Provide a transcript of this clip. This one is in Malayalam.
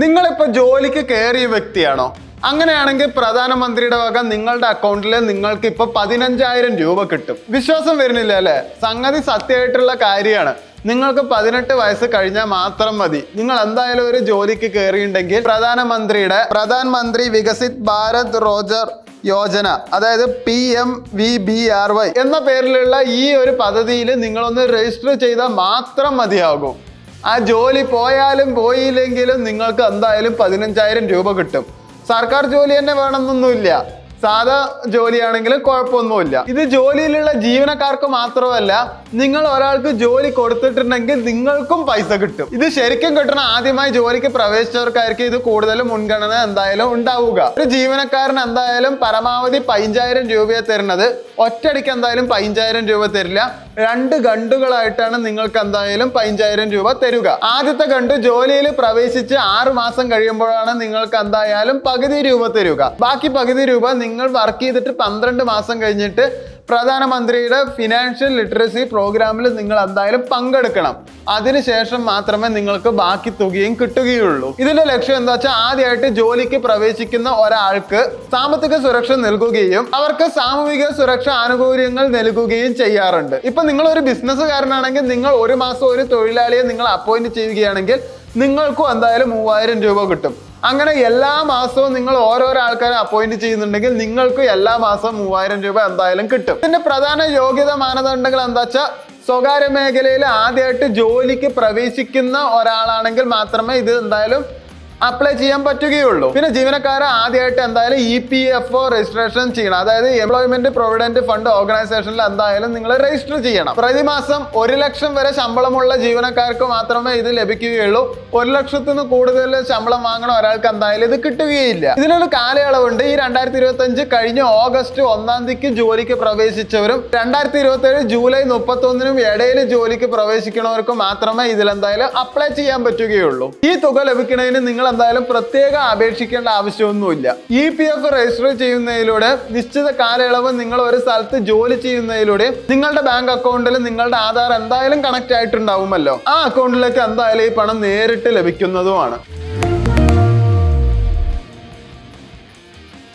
നിങ്ങളിപ്പോ ജോലിക്ക് കയറിയ വ്യക്തിയാണോ? അങ്ങനെയാണെങ്കിൽ പ്രധാനമന്ത്രിയുടെ വക നിങ്ങളുടെ അക്കൗണ്ടിൽ നിങ്ങൾക്ക് ഇപ്പൊ പതിനഞ്ചായിരം രൂപ കിട്ടും. വിശ്വാസം വരുന്നില്ല അല്ലെ? സംഗതി സത്യമായിട്ടുള്ള കാര്യമാണ്. നിങ്ങൾക്ക് പതിനെട്ട് വയസ്സ് കഴിഞ്ഞാൽ മാത്രം മതി. നിങ്ങൾ എന്തായാലും ഒരു ജോലിക്ക് കയറിയിട്ടുണ്ടെങ്കിൽ പ്രധാനമന്ത്രിയുടെ പ്രധാനമന്ത്രി വികസിത് ഭാരത് റോജർ യോജന അതായത് P M V B R Y എന്ന പേരിലുള്ള ഈ ഒരു പദ്ധതിയിൽ നിങ്ങളൊന്ന് രജിസ്റ്റർ ചെയ്താൽ മാത്രം മതിയാകും. ആ ജോലി പോയാലും പോയില്ലെങ്കിലും നിങ്ങൾക്ക് എന്തായാലും പതിനഞ്ചായിരം രൂപ കിട്ടും. സർക്കാർ ജോലി തന്നെ വേണമെന്നൊന്നുമില്ല. സാധാ ജോലിയാണെങ്കിലും കുഴപ്പമൊന്നുമില്ല. ഇത് ജോലിയിലുള്ള ജീവനക്കാർക്ക് മാത്രമല്ല നിങ്ങൾ ഒരാൾക്ക് ജോലി കൊടുത്തിട്ടുണ്ടെങ്കിൽ നിങ്ങൾക്കും പൈസ കിട്ടും. ഇത് ശരിക്കും കിട്ടണ. ആദ്യമായി ജോലിക്ക് പ്രവേശിച്ചവർക്കായിരിക്കും ഇത് കൂടുതൽ മുൻഗണന എന്തായാലും ഉണ്ടാവുക. ഒരു ജീവനക്കാരൻ എന്തായാലും പരമാവധി പതിനഞ്ചായിരം രൂപയെ തരുന്നത്. ഒറ്റയടിക്ക് എന്തായാലും പതിനഞ്ചായിരം രൂപ തരില്ല. രണ്ട് ഗണ്ടുകളായിട്ടാണ് നിങ്ങൾക്ക് എന്തായാലും പതിനഞ്ചായിരം രൂപ തരുക. ആദ്യത്തെ ഗണ്ട് ജോലിയിൽ പ്രവേശിച്ച് ആറു മാസം കഴിയുമ്പോഴാണ് നിങ്ങൾക്ക് എന്തായാലും പകുതി രൂപ തരുക. ബാക്കി പകുതി രൂപ നിങ്ങൾ വർക്ക് ചെയ്തിട്ട് പന്ത്രണ്ട് മാസം കഴിഞ്ഞിട്ട് പ്രധാനമന്ത്രിയുടെ ഫിനാൻഷ്യൽ ലിറ്ററസി പ്രോഗ്രാമിൽ നിങ്ങൾ എന്തായാലും പങ്കെടുക്കണം. അതിനുശേഷം മാത്രമേ നിങ്ങൾക്ക് ബാക്കി തുകയും കിട്ടുകയുള്ളൂ. ഇതിന്റെ ലക്ഷ്യം എന്താ വെച്ചാൽ ആദ്യമായിട്ട് ജോലിക്ക് പ്രവേശിക്കുന്ന ഒരാൾക്ക് സാമ്പത്തിക സുരക്ഷ നൽകുകയും അവർക്ക് സാമൂഹിക സുരക്ഷ ആനുകൂല്യങ്ങൾ നൽകുകയും ചെയ്യാറുണ്ട്. ഇപ്പൊ നിങ്ങൾ ഒരു ബിസിനസ്സുകാരനാണെങ്കിൽ നിങ്ങൾ ഒരു മാസം ഒരു തൊഴിലാളിയെ നിങ്ങൾ അപ്പോയിന്റ് ചെയ്യുകയാണെങ്കിൽ നിങ്ങൾക്കും എന്തായാലും മൂവായിരം രൂപ കിട്ടും. അങ്ങനെ എല്ലാ മാസവും നിങ്ങൾ ഓരോരോ ആൾക്കാരെ അപ്പോയിന്റ് ചെയ്യുന്നുണ്ടെങ്കിൽ നിങ്ങൾക്ക് എല്ലാ മാസവും മൂവായിരം രൂപ എന്തായാലും കിട്ടും. ഇതിന്റെ പ്രധാന യോഗ്യത മാനദണ്ഡങ്ങൾ എന്താ വെച്ചാൽ സ്വകാര്യ മേഖലയിൽ ആദ്യമായിട്ട് ജോലിക്ക് പ്രവേശിക്കുന്ന ഒരാളാണെങ്കിൽ മാത്രമേ ഇത് എന്തായാലും അപ്ലൈ ചെയ്യാൻ പറ്റുകയുള്ളൂ. പിന്നെ ജീവനക്കാരെ ആദ്യമായിട്ട് എന്തായാലും E P F O registration ചെയ്യണം. അതായത് എംപ്ലോയ്മെന്റ് പ്രൊവിഡന്റ് ഫണ്ട് ഓർഗനൈസേഷനിൽ എന്തായാലും നിങ്ങൾ രജിസ്റ്റർ ചെയ്യണം. പ്രതിമാസം ഒരു ലക്ഷം വരെ ശമ്പളമുള്ള ജീവനക്കാർക്ക് മാത്രമേ ഇത് ലഭിക്കുകയുള്ളൂ. ഒരു ലക്ഷത്തിന് കൂടുതൽ ശമ്പളം വാങ്ങണ ഒരാൾക്ക് എന്തായാലും ഇത് കിട്ടുകയില്ല. ഇതിനൊരു കാലയളവുണ്ട്. ഈ രണ്ടായിരത്തി ഇരുപത്തി അഞ്ച് കഴിഞ്ഞ ഓഗസ്റ്റ് ഒന്നാം തീയതിക്ക് ജോലിക്ക് പ്രവേശിച്ചവരും രണ്ടായിരത്തി ഇരുപത്തി ഏഴ് ജൂലൈ മുപ്പത്തി ഒന്നിനും ഇടയിൽ ജോലിക്ക് പ്രവേശിക്കുന്നവർക്ക് മാത്രമേ ഇതിൽ എന്തായാലും അപ്ലൈ ചെയ്യാൻ പറ്റുകയുള്ളൂ. ഈ തുക ലഭിക്കുന്നതിന് നിങ്ങൾ എന്തായാലും പ്രത്യേകം അപേക്ഷിക്കേണ്ട ആവശ്യമൊന്നുമില്ല. ഇ പി എഫ് രജിസ്റ്റർ ചെയ്യുന്നതിലൂടെ നിശ്ചിത കാലയളവ് നിങ്ങൾ ഒരു സ്ഥലത്ത് ജോലി ചെയ്യുന്നതിലൂടെ നിങ്ങളുടെ ബാങ്ക് അക്കൗണ്ടിൽ നിങ്ങളുടെ ആധാർ എന്തായാലും കണക്ട് ആയിട്ടുണ്ടാവുമല്ലോ. ആ അക്കൗണ്ടിലേക്ക് എന്തായാലും ഈ പണം നേരിട്ട് ലഭിക്കുന്നതുമാണ്.